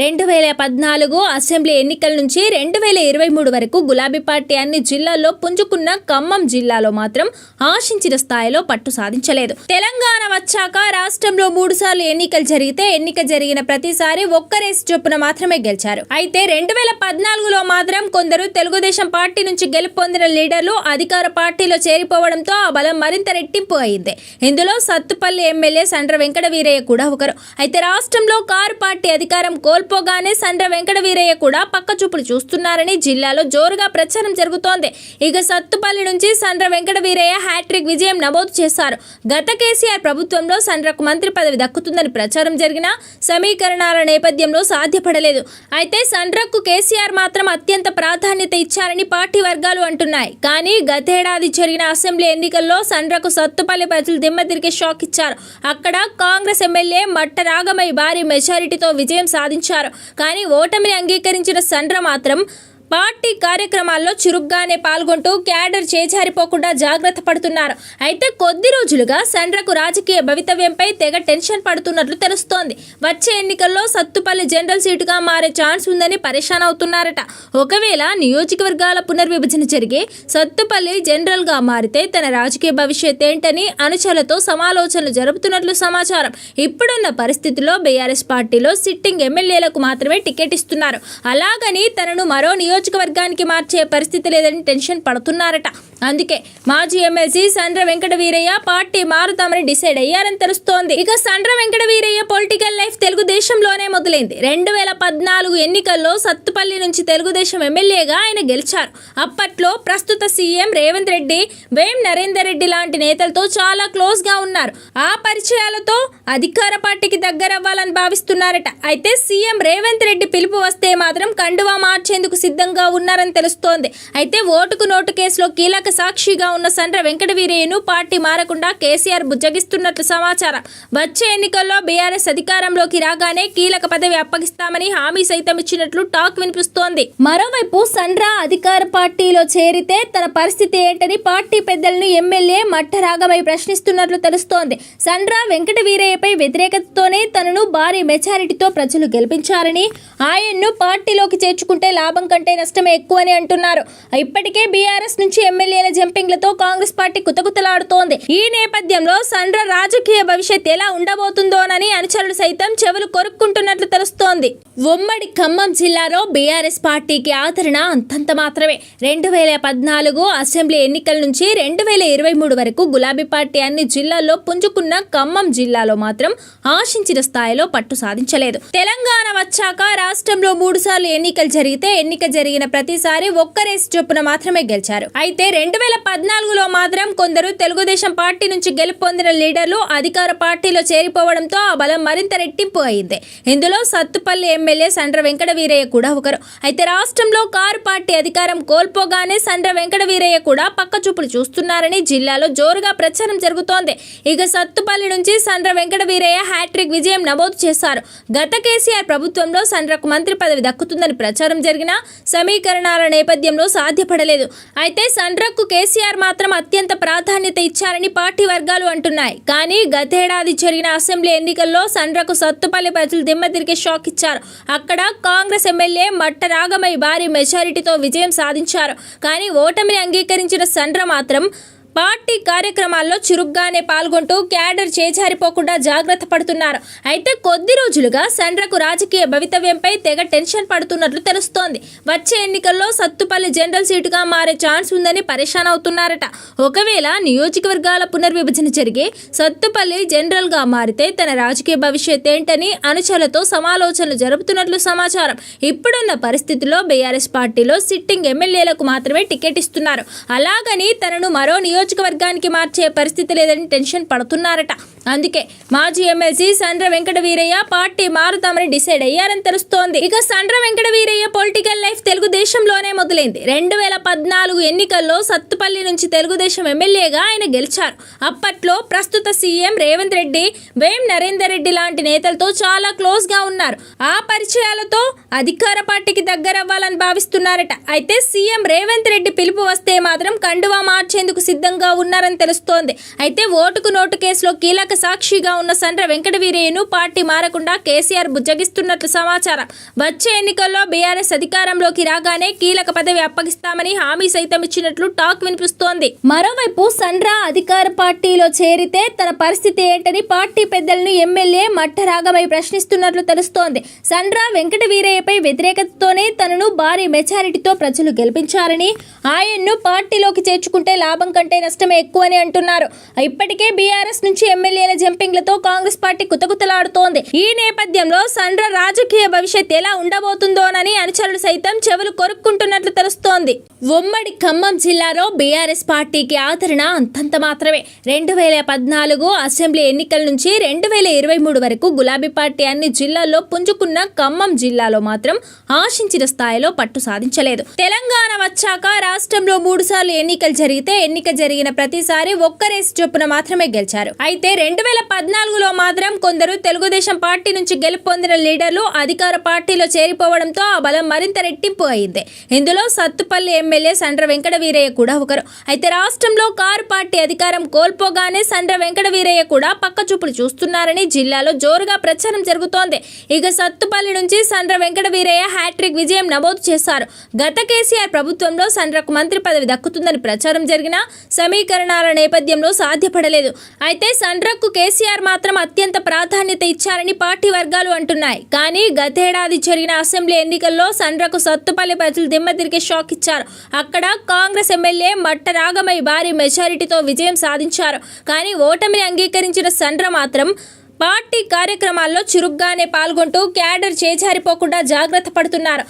రెండు వేల పద్నాలుగు అసెంబ్లీ ఎన్నికల నుంచి రెండు వేల ఇరవై మూడు వరకు గులాబీ పార్టీ అన్ని జిల్లాల్లో పుంజుకున్న ఖమ్మం జిల్లాలో మాత్రం ఆశించిన స్థాయిలో పట్టు సాధించలేదు. తెలంగాణ వచ్చాక రాష్ట్రంలో మూడు సార్లు ఎన్నికలు జరిగితే ఎన్నిక జరిగిన ప్రతిసారి ఒక్క రేసు చొప్పున మాత్రమే గెలిచారు. అయితే రెండు వేల పద్నాలుగులో మాత్రం కొందరు తెలుగుదేశం పార్టీ నుంచి గెలుపొందిన లీడర్లు అధికార పార్టీలో చేరిపోవడంతో ఆ బలం మరింత రెట్టింపు అయింది. ఇందులో సత్తుపల్లి ఎమ్మెల్యే సండ్ర వెంకట వీరయ్య కూడా ఒకరు. అయితే రాష్ట్రంలో కారు పార్టీ అధికారం కోల్పోగానే సండ్ర వెంకట వీరయ్య కూడా పక్క చూపులు చూస్తున్నారని జిల్లాలో జోరుగా ప్రచారం జరుగుతోంది. ఇక సత్తుపల్లి నుంచి సండ్ర వెంకట వీరయ్య హ్యాట్రిక్ విజయం నమోదు చేశారు. గత కేసీఆర్ ప్రభుత్వంలో సండ్రకు మంత్రి పదవి దక్కుతుందని ప్రచారం జరిగిన సమీకరణాల నేపథ్యంలో సాధ్యపడలేదు. అయితే సండ్రకు కేసీఆర్ మాత్రం అత్యంత ప్రాధాన్యత ఇచ్చారని పార్టీ వర్గాలు అంటున్నాయి. కానీ గతేడాది జరిగిన అసెంబ్లీ ఎన్నికల్లో సండ్రకు సత్తుపల్లి ప్రజలు దిమ్మతిరిగి షాక్ ఇచ్చారు. అక్కడ కాంగ్రెస్ ఎమ్మెల్యే మట్టరాగమై భారీ మెజారిటీతో విజయం సాధించారు. కానీ ఓటమిని అంగీకరించిన సండ్ర మాత్రం పార్టీ కార్యక్రమాల్లో చురుగ్గానే పాల్గొంటూ క్యాడర్ చేజారిపోకుండా జాగ్రత్త పడుతున్నారు. అయితే కొద్ది రోజులుగా సండ్రకు రాజకీయ భవితవ్యంపై తెగ టెన్షన్ పడుతున్నట్లు తెలుస్తోంది. వచ్చే ఎన్నికల్లో సత్తుపల్లి జనరల్ సీటుగా మారే ఛాన్స్ ఉందని పరేషాన్ అవుతున్నారట. ఒకవేళ నియోజకవర్గాల పునర్విభజన జరిగి సత్తుపల్లి జనరల్గా మారితే తన రాజకీయ భవిష్యత్ ఏంటని అనుచరులతో సమాలోచనలు జరుపుతున్నట్లు సమాచారం. ఇప్పుడున్న పరిస్థితుల్లో బీఆర్ఎస్ పార్టీలో సిట్టింగ్ ఎమ్మెల్యేలకు మాత్రమే టికెట్ ఇస్తున్నారు. అలాగని తనను మరో నియోజకవర్గానికి మార్చే పరిస్థితి లేదని టెన్షన్ పడుతున్నారట. అందుకే మాజీ ఎమ్మెల్సీ సండ్ర వెంకట వీరయ్య పార్టీ మారుతామని డిసైడ్ అయ్యారని తెలుస్తోంది. ఇక సండ్ర వెంకట వీరయ్య పొలిటికల్ లైఫ్ తెలుగుదేశంలోనే మొదలైంది. రెండు వేల పద్నాలుగు ఎన్నికల్లో సత్తుపల్లి నుంచి తెలుగుదేశం ఎమ్మెల్యేగా ఆయన గెలిచారు. అప్పట్లో ప్రస్తుత సీఎం రేవంత్ రెడ్డి వేం నరేందర్ రెడ్డి లాంటి నేతలతో చాలా క్లోజ్గా ఉన్నారు. ఆ పరిచయాలతో అధికార పార్టీకి దగ్గరవ్వాలని భావిస్తున్నారట. అయితే సీఎం రేవంత్ రెడ్డి పిలుపు వస్తే మాత్రం కండువా మార్చేందుకు సిద్ధంగా ఉన్నారని తెలుస్తోంది. అయితే ఓటుకు నోటు కేసులో కీలక సాక్షిగా ఉన్న సండ్ర వెంకట వీరయ్యను పార్టీ మారకుండా కేసీఆర్ బుజ్జగిస్తున్నట్లు సమాచారం. వచ్చే ఎన్నికల్లో బీఆర్ఎస్ అధికారంలోకి రాగానే కీలక పదవి అప్పగిస్తామని హామీ సైతం ఇచ్చినట్లు టాక్ వినిపిస్తోంది. మరోవైపు సండ్ర అధికార పార్టీలో చేరితే తన పరిస్థితి ఏంటని పార్టీ పెద్దలను ఎమ్మెల్యే మట్టరాగమై ప్రశ్నిస్తున్నట్లు తెలుస్తోంది. సండ్ర వెంకట వీరయ్యపై వ్యతిరేకతతోనే తనను భారీ మెజారిటీతో ప్రజలు గెలిపించారని ఆయన్ను పార్టీలోకి చేర్చుకుంటే లాభం కంటే నష్టమే ఎక్కువని అంటున్నారు. ఇప్పటికే బీఆర్ఎస్ నుంచి ఎమ్మెల్యేల జంపింగ్లతో కాంగ్రెస్ పార్టీ కుతకుతలాడుతోంది. ఈ నేపథ్యంలో సండ్ర రాజకీయ భవిష్యత్ ఎలా ఉండబోతుందోనని అనుచరులు సైతం చెవులు కొరుక్కుంటున్నట్లు తెలుస్తోంది. ఉమ్మడి ఖమ్మం జిల్లాలో బీఆర్ఎస్ పార్టీకి ఆదరణ అంతంత మాత్రమే. రెండు వేల పద్నాలుగు అసెంబ్లీ ఎన్నికల నుంచి రెండు వేల ఇరవై మూడు వరకు గులాబీ పార్టీ అన్ని జిల్లాల్లో పుంజుకున్న ఖమ్మం జిల్లాలో మాత్రం ఆశించిన స్థాయిలో పట్టు సాధించలేదు. తెలంగాణ వచ్చాక రాష్ట్రంలో మూడు సార్లు ఎన్నికలు జరిగితే ఎన్నిక జరిగిన ప్రతిసారి ఒక్క రేసు చొప్పున మాత్రమే గెలిచారు. అయితే రెండు వేల పద్నాలుగులో మాత్రం కొందరు తెలుగుదేశం పార్టీ నుంచి గెలుపొందిన లీడర్లు అధికార పార్టీలో చేరిపోవడంతో ఆ బలం మరింత రెట్టింపు అయింది. ఇందులో సత్తుపల్లి ఎమ్మెల్యే సండ్ర వెంకట వీరయ్య కూడా ఒకరు. అయితే రాష్ట్రంలో కారు పార్టీ అధికారం కోల్పోగానే సండ్ర వెంకట వీరయ్య కూడా పక్క చూపులు చూస్తున్నారని జిల్లాలో జోరుగా ప్రచారం జరుగుతోంది. ఇక సత్తుపల్లి నుంచి సండ్ర వెంకట వీరయ్య హ్యాట్రిక్ విజయం నమోదు చేశారు. గత కేసీఆర్ ప్రభుత్వంలో సండ్రకు మంత్రి పదవి దక్కుతుందని ప్రచారం జరిగినా సమీకరణాల నేపథ్యంలో సాధ్యపడలేదు. అయితే సండ్రకు కేసీఆర్ మాత్రం అత్యంత ప్రాధాన్యత ఇచ్చారని పార్టీ వర్గాలు అంటున్నాయి. కానీ గతేడాది జరిగిన అసెంబ్లీ ఎన్నికల్లో సండ్రకు సత్తుపల్లి ప్రజలు దిమ్మతిరిగే షాక్ ఇచ్చారు. అక్కడ కాంగ్రెస్ ఎమ్మెల్యే మట్ట రాగమై భారీ మెజారిటీతో విజయం సాధించారు. కానీ ఓటమిని అంగీకరించిన సండ్ర మాత్రం పార్టీ కార్యక్రమాల్లో చురుగ్గానే పాల్గొంటూ క్యాడర్ చేజారిపోకుండా జాగ్రత్త పడుతున్నారు. అయితే కొద్ది రోజులుగా సండ్రకు రాజకీయ భవితవ్యంపై తెగ టెన్షన్ పడుతున్నట్లు తెలుస్తోంది. వచ్చే ఎన్నికల్లో సత్తుపల్లి జనరల్ సీటుగా మారే ఛాన్స్ ఉందని పరేషాన్ అవుతున్నారట. ఒకవేళ నియోజకవర్గాల పునర్విభజన జరిగి సత్తుపల్లి జనరల్గా మారితే తన రాజకీయ భవిష్యత్ ఏంటని అనుచరులతో సమాలోచనలు జరుపుతున్నట్లు సమాచారం. ఇప్పుడున్న పరిస్థితుల్లో బీఆర్ఎస్ పార్టీలో సిట్టింగ్ ఎమ్మెల్యేలకు మాత్రమే టికెట్ ఇస్తున్నారు. అలాగని తనను మరో నియోజకవర్గానికి మార్చే పరిస్థితి లేదని టెన్షన్ పడుతున్నారట. అందుకే మాజీ ఎమ్మెల్సీ సండ్ర వెంకట వీరయ్య పార్టీ మారుతామని డిసైడ్ అయ్యారని తెలుస్తోంది. ఇక సండ్ర వెంకట వీరయ్య పొలిటికల్ లైఫ్ తెలుగుదేశంలోనే మొదలైంది. రెండు వేల పద్నాలుగు ఎన్నికల్లో సత్తుపల్లి నుంచి తెలుగుదేశం ఎమ్మెల్యేగా ఆయన గెలిచారు. అప్పట్లో ప్రస్తుత సీఎం రేవంత్ రెడ్డి వేం నరేందర్ రెడ్డి లాంటి నేతలతో చాలా క్లోజ్గా ఉన్నారు. ఆ పరిచయాలతో అధికార పార్టీకి దగ్గరవ్వాలని భావిస్తున్నారట. అయితే సీఎం రేవంత్ రెడ్డి పిలుపు వస్తే మాత్రం కండువా మార్చేందుకు సిద్ధంగా ఉన్నారని తెలుస్తోంది. అయితే ఓటుకు నోటు కేసులో కీలక సాక్షిగా ఉన్న సండ్ర వెంకటవీరయ్యను పార్టీ మారకుండా కేసీఆర్ బుజ్జగిస్తున్నట్లు సమాచారం. వచ్చే ఎన్నికల్లో బీఆర్ఎస్ అధికారంలోకి రాగానే కీలక పదవి అప్పగిస్తామని హామీ సైతం ఇచ్చినట్లు టాక్ వినిపిస్తోంది. మరోవైపు సండ్ర అధికార పార్టీలో చేరితే తన పరిస్థితి ఏంటని పార్టీ పెద్దలను ఎమ్మెల్యే మట్ట ప్రశ్నిస్తున్నట్లు తెలుస్తోంది. సండ్ర వెంకటవీరయ్యపై వ్యతిరేకతతోనే తనను భారీ మెజారిటీతో ప్రజలు గెలిపించారని ఆయన్ను పార్టీలోకి చేర్చుకుంటే లాభం కంటే నష్టమే ఎక్కువని అంటున్నారు. ఇప్పటికే బీఆర్ఎస్ నుంచి ఎమ్మెల్యే ఎమ్మెల్యేల జంపింగ్లతో కాంగ్రెస్ పార్టీ కుతకుతలాడుతోంది. ఈ నేపథ్యంలో సండ్ర రాజకీయ భవిష్యత్ ఎలా ఉండబోతుందోనని అనుచరులు సైతం చెవులు కొరుక్కుంటున్నట్లు తెలుస్తోంది. ఉమ్మడి ఖమ్మం జిల్లాలో బీఆర్ఎస్ పార్టీకి ఆదరణ అంతంత మాత్రమే. రెండు వేల పద్నాలుగు అసెంబ్లీ ఎన్నికల నుంచి రెండు వేల ఇరవై మూడు వరకు గులాబీ పార్టీ అన్ని జిల్లాల్లో పుంజుకున్న ఖమ్మం జిల్లాలో మాత్రం ఆశించిన స్థాయిలో పట్టు సాధించలేదు. తెలంగాణ వచ్చాక రాష్ట్రంలో మూడు సార్లు ఎన్నికలు జరిగితే ఎన్నిక జరిగిన ప్రతిసారి ఒక్క రేసు చొప్పున మాత్రమే గెలిచారు. అయితే రెండు రెండు వేల పద్నాలుగులో మాత్రం కొందరు తెలుగుదేశం పార్టీ నుంచి గెలుపొందిన లీడర్లు అధికార పార్టీలో చేరిపోవడంతో ఆ బలం మరింత రెట్టింపు అయింది. ఇందులో సత్తుపల్లి ఎమ్మెల్యే సండ్ర వెంకట వీరయ్య కూడా ఒకరు. అయితే రాష్ట్రంలో కారు పార్టీ అధికారం కోల్పోగానే సండ్ర వెంకట వీరయ్య కూడా పక్క చూపులు చూస్తున్నారని జిల్లాలో జోరుగా ప్రచారం జరుగుతోంది. ఇక సత్తుపల్లి నుంచి సండ్ర వెంకట వీరయ్య హ్యాట్రిక్ విజయం నమోదు చేశారు. గత కేసీఆర్ ప్రభుత్వంలో సండ్రకు మంత్రి పదవి దక్కుతుందని ప్రచారం జరిగినా సమీకరణాల నేపథ్యంలో సాధ్యపడలేదు. అయితే సండ్రకు కేసీఆర్ మాత్రం అత్యంత ప్రాధాన్యత ఇచ్చారని పార్టీ వర్గాలు అంటున్నాయి. కానీ గతేడాది జరిగిన అసెంబ్లీ ఎన్నికల్లో సండ్రకు సత్తుపల్లి ప్రజలు దిమ్మతిరిగే షాక్ ఇచ్చారు. అక్కడ కాంగ్రెస్ ఎమ్మెల్యే మట్ట రాగమై భారీ మెజారిటీతో విజయం సాధించారు. కానీ ఓటమిని అంగీకరించిన సండ్ర మాత్రం పార్టీ కార్యక్రమాల్లో చురుగ్గానే పాల్గొంటూ క్యాడర్ చేజారిపోకుండా జాగ్రత్త పడుతున్నారు.